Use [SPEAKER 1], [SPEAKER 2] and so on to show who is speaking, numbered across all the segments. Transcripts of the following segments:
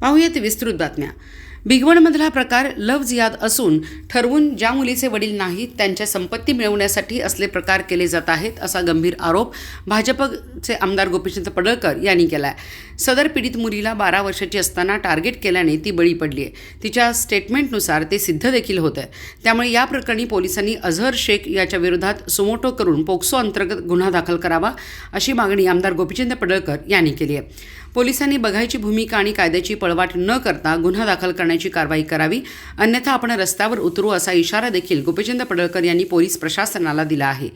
[SPEAKER 1] पाहूयात विस्तृत बातम्या. भिगवणमधला प्रकार लव्ह याद असून ठरवून ज्या मुलीचे वडील नाहीत त्यांच्या संपत्ती मिळवण्यासाठी असले प्रकार केले जात आहेत असा गंभीर आरोप भाजपचे आमदार गोपीचंद पडळकर यांनी केला आहे सदर पीडित मुलीला बारा वर्षाची असताना टार्गेट केल्याने ती बळी पडली आहे तिच्या स्टेटमेंटनुसार ते सिद्ध देखील होतं त्यामुळे या प्रकरणी पोलिसांनी अझहर शेख याच्या विरोधात सुमोटो करून पोक्सो अंतर्गत गुन्हा दाखल करावा अशी मागणी आमदार गोपीचंद पडळकर यांनी केली आहे पोलिसांनी बघायची भूमिका आणि कायद्याची पळवाट न करता गुन्हा दाखल करण्याची कारवाई करावी. अन्यथा आपण रस्त्यावर उतरू असा इशारा देखील गोपीचंद पडळकर यांनी पोलीस प्रशासनाला दिला आहे.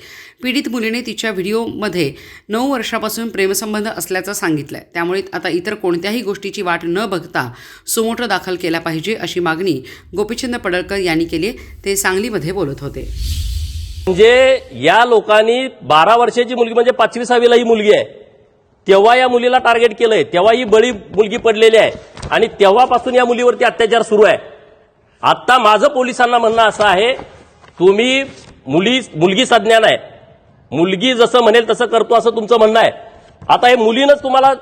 [SPEAKER 1] पीडित मुलीने तिच्या व्हिडिओमध्ये नऊ वर्षापासून प्रेमसंबंध असल्याचं सांगितलं आहे त्यामुळे आता इतर कोणत्याही गोष्टीची वाट न बघता सुमोटो दाखल केला पाहिजे अशी मागणी गोपीचंद पडळकर यांनी केली ते सांगलीमध्ये बोलत होते.
[SPEAKER 2] म्हणजे या लोकांनी बारा वर्षाची मुलगी म्हणजे पाचवी सहावीला ही मुलगी आहे. तेव्हा या मुलीला टार्गेट केलंय. तेव्हा ही बळी मुलगी पडलेली आहे. आणि तेव्हापासून या मुलीवरती अत्याचार सुरू आहे. आता माझं पोलिसांना म्हणणं असं आहे तुम्ही मुली मुलगी संज्ञान आहे. मुलगी जसं म्हणेल तसं करतो असं तुमचं म्हणणं आहे. आता हे मुलीनंच तुम्हाला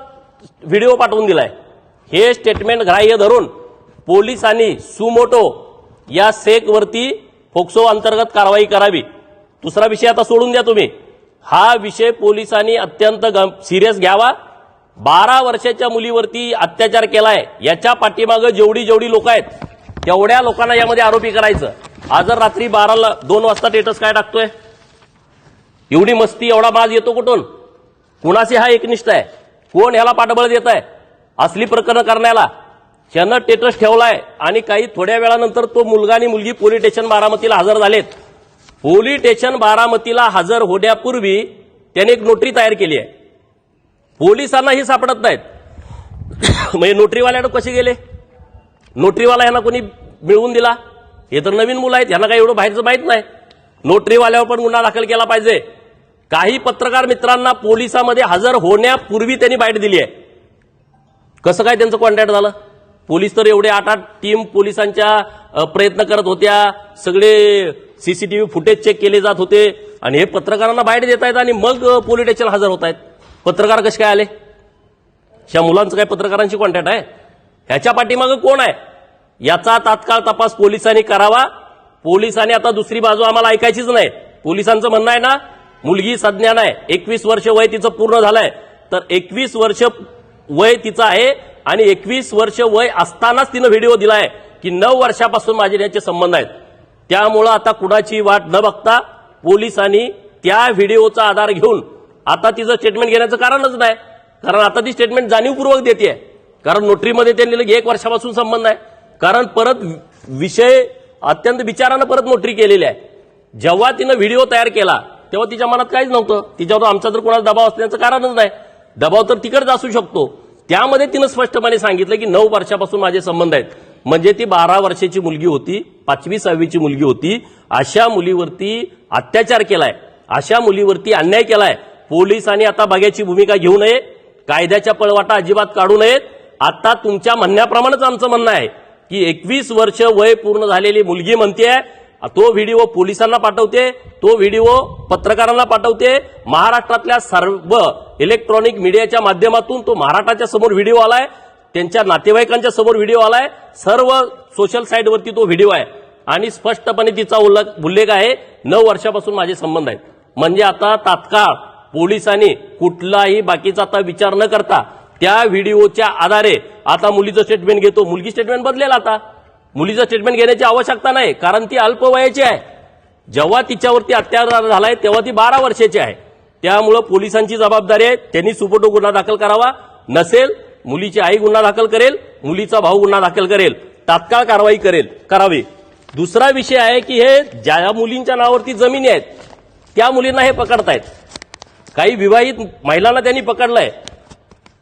[SPEAKER 2] व्हिडिओ पाठवून दिलाय. हे स्टेटमेंट ग्राह्य धरून पोलिसांनी सुमोटो या सेकवरती फोक्सो अंतर्गत कारवाई करावी. दुसरा विषय आता सोडून द्या तुम्ही. हा विषय पोलिसांनी अत्यंत सिरियस घ्यावा. बारा वर्षाच्या मुलीवरती अत्याचार केलाय. याच्या पाठीमागं जेवढी जेवढी लोक आहेत तेवढ्या लोकांना यामध्ये आरोपी करायचं. आज रात्री बाराला दोन वाजता स्टेटस काय टाकतोय. एवढी मस्ती एवढा माज येतो कुठून? कुणाशी हा एकनिष्ठ आहे? कोण ह्याला पाठबळ देत आहे असली प्रकरणं करण्याला. ह्यानं टेटस ठेवलाय आणि काही थोड्या वेळानंतर तो मुलगा आणि मुलगी पोलीस स्टेशन बारामतीला हजर झालेत. पोलीस स्टेशन बारामतीला हजर होण्यापूर्वी त्याने एक नोटरी तयार केली आहे. पोलिसांना ही सापडत नाहीत. म्हणजे नोटरीवाल्यानं कसे गेले? नोटरीवाला यांना कोणी मिळवून दिला? हे तर नवीन मुलं आहेत यांना काही एवढं बाहेरचं माहीत नाही. नोटरीवाल्यावर पण गुन्हा दाखल केला पाहिजे. काही पत्रकार मित्रांना पोलिसामध्ये हजर होण्यापूर्वी त्यांनी बाईट दिली आहे. कसं काय त्यांचं कॉन्टॅक्ट झालं? पोलीस तर एवढे आठ आठ टीम पोलिसांच्या प्रयत्न करत होत्या. सगळे सीसीटीव्ही फुटेज चेक केले जात होते. आणि हे पत्रकारांना बाहेर देत आहेत आणि मग पोलीस स्टेशन हजर होत आहेत. पत्रकार कसे काय आले? ह्या मुलांचं काय पत्रकारांशी कॉन्टॅक्ट आहे? ह्याच्या पाठीमागं कोण आहे? याचा तात्काळ तपास पोलिसांनी करावा. पोलिसांनी आता दुसरी बाजू आम्हाला ऐकायचीच नाही. पोलिसांचं म्हणणं आहे ना मुलगी सज्ञान आहे. एकवीस वर्ष वय तिचं पूर्ण झालंय. तर एकवीस वर्ष वय तिचं आहे. आणि एकवीस वर्ष वय असतानाच तिनं व्हिडिओ दिलाय की नऊ वर्षापासून माझे याचे संबंध आहेत. त्यामुळं आता कुणाची वाट न बघता पोलिसांनी त्या व्हिडिओचा आधार घेऊन आता तिचं स्टेटमेंट घेण्याचं कारणच नाही. कारण आता ती स्टेटमेंट जाणीवपूर्वक देते कारण नोटरीमध्ये त्यांनी लिहिलं की एक वर्षापासून संबंध आहे. कारण परत विषय अत्यंत विचारानं परत नोटरी केलेली आहे. जेव्हा तिनं व्हिडिओ तयार केला तेव्हा तिच्या मनात काहीच नव्हतं. तिच्यावर आमचा तर कोणाचा दबाव असण्याचं कारणच नाही. दबाव तर तिकडच असू शकतो. त्यामध्ये तिनं स्पष्टपणे सांगितलं की नऊ वर्षापासून माझे संबंध आहेत. म्हणजे ती बारा वर्षाची मुलगी होती पाचवी सहावीची मुलगी होती. अशा मुलीवरती अत्याचार केलाय. अशा मुलीवरती अन्याय केलाय. पोलिसांनी आता बघ्याची भूमिका घेऊ नये. कायद्याच्या पळवाटा अजिबात काढू नयेत. आता तुमच्या म्हणण्याप्रमाणेच आमचं म्हणणं आहे की एकवीस वर्ष वय पूर्ण झालेली मुलगी म्हणते तो व्हिडिओ पोलिसांना पाठवते तो व्हिडिओ पत्रकारांना पाठवते महाराष्ट्रातल्या सर्व इलेक्ट्रॉनिक मीडियाच्या माध्यमातून तो महाराष्ट्राच्या समोर व्हिडिओ आलाय त्यांच्या नातेवाईकांच्या समोर व्हिडिओ आलाय सर्व सोशल साईटवरती तो व्हिडिओ आहे. आणि स्पष्टपणे तिचा उल्लेख उल्लेख आहे नऊ वर्षापासून माझे संबंध आहेत. म्हणजे आता तात्काळ पोलिसांनी कुठलाही बाकीचा आता विचार न करता त्या व्हिडिओच्या आधारे आता मुलीचं स्टेटमेंट घेतो. मुलगी स्टेटमेंट बदलेल आता. मुलीचं स्टेटमेंट घेण्याची आवश्यकता नाही कारण ती अल्पवयाची आहे. जेव्हा तिच्यावरती अत्याचार झालाय तेव्हा ती बारा वर्षाची आहे. त्यामुळं पोलिसांची जबाबदारी आहे. त्यांनी सुपोटो गुन्हा दाखल करावा. नसेल मुलीची आई गुन्हा दाखल करेल मुलीचा भाऊ गुन्हा दाखल करेल. तात्काळ कारवाई करेल करावी. दुसरा विषय आहे की हे ज्या मुलींच्या नावावरती जमिनी आहेत त्या मुलींना हे पकडतायत. काही विवाहित महिलांना त्यांनी पकडलंय.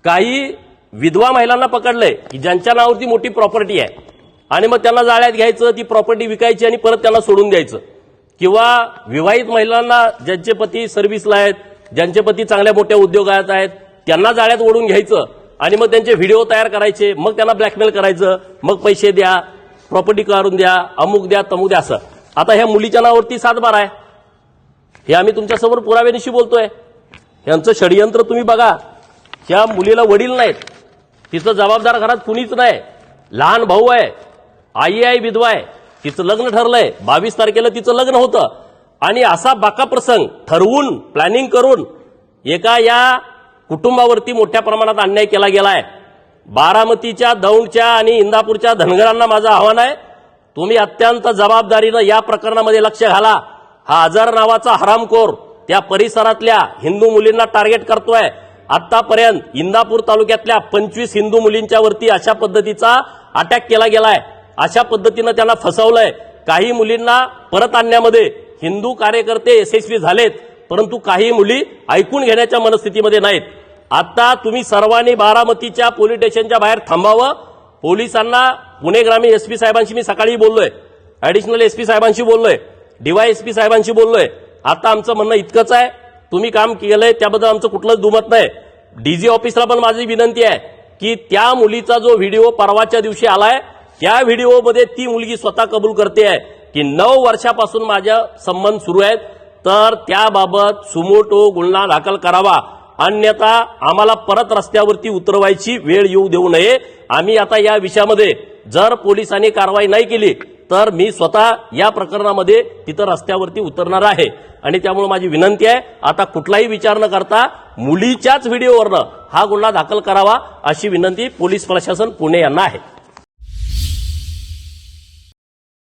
[SPEAKER 2] काही विधवा महिलांना पकडलंय की ज्यांच्या नावावरती मोठी प्रॉपर्टी आहे. आणि मग त्यांना जाळ्यात घ्यायचं ती प्रॉपर्टी विकायची आणि परत त्यांना सोडून द्यायचं. किंवा विवाहित महिलांना ज्यांचे पती सर्व्हिसला आहेत ज्यांचे पती चांगल्या मोठ्या उद्योगात आहेत त्यांना जाळ्यात ओढून घ्यायचं आणि मग त्यांचे व्हिडिओ तयार करायचे मग त्यांना ब्लॅकमेल करायचं मग पैसे द्या प्रॉपर्टी काढून द्या अमुक द्या तमुक द्या असं. आता ह्या मुलीच्या नावावरती सातबार आहे. हे आम्ही तुमच्यासमोर पुराव्यानिशी बोलतोय. यांचं षडयंत्र तुम्ही बघा. ह्या मुलीला वडील नाहीत. तिचं जबाबदार घरात कुणीच नाही. लहान भाऊ आहे. आई आई विधवा आहे तिचं लग्न ठरलंय. बावीस तारखेला तिचं लग्न होतं. आणि असा बाका प्रसंग ठरवून प्लॅनिंग करून एका या कुटुंबावरती मोठ्या प्रमाणात अन्याय केला गेलाय. बारामतीच्या दौंडच्या आणि इंदापूरच्या धनगरांना माझं आव्हान आहे. तुम्ही अत्यंत जबाबदारीनं या प्रकरणामध्ये लक्ष घाला. हा आजार नावाचा हरामखोर त्या परिसरातल्या हिंदू मुलींना टार्गेट करतोय. आतापर्यंत इंदापूर तालुक्यातल्या पंचवीस हिंदू मुलींच्या वरती अशा पद्धतीचा अटॅक केला गेलाय. अशा पद्धतीनं त्यांना फसवलंय. काही मुलींना परत आणण्यामध्ये हिंदू कार्यकर्ते यशस्वी झालेत परंतु काही मुली ऐकून घेण्याच्या मनस्थितीमध्ये नाहीत. आता तुम्ही सर्वांनी बारामतीच्या पोलीस स्टेशनच्या बाहेर थांबावं. पोलिसांना पुणे ग्रामीण एसपी साहेबांशी मी सकाळी बोललोय. ऍडिशनल एसपी साहेबांशी बोललोय. डीवाय एसपी साहेबांशी बोललोय. आता आमचं म्हणणं इतकंच आहे. तुम्ही काम केलंय त्याबद्दल आमचं कुठलंच दुमत नाही. डीजी ऑफिसला पण माझी विनंती आहे की त्या मुलीचा जो व्हिडिओ परवाच्या दिवशी आलाय त्या व्हिडिओमध्ये ती मुलगी स्वतः कबूल करते आहे की नऊ वर्षापासून माझ्या संबंध सुरू आहेत. तर त्याबाबत सुमोटो गुन्हा दाखल करावा. अन्यथा आम्हाला परत रस्त्यावरती उतरवायची वेळ येऊ देऊ नये. आम्ही आता या विषयामध्ये जर पोलिसांनी कारवाई नाही केली तर मी स्वतः या प्रकरणामध्ये तिथं रस्त्यावरती उतरणार आहे. आणि त्यामुळे माझी विनंती आहे आता कुठलाही विचार न करता मुलीच्याच व्हिडिओवरनं हा गुन्हा दाखल करावा अशी विनंती पोलीस प्रशासन पुणे यांना आहे.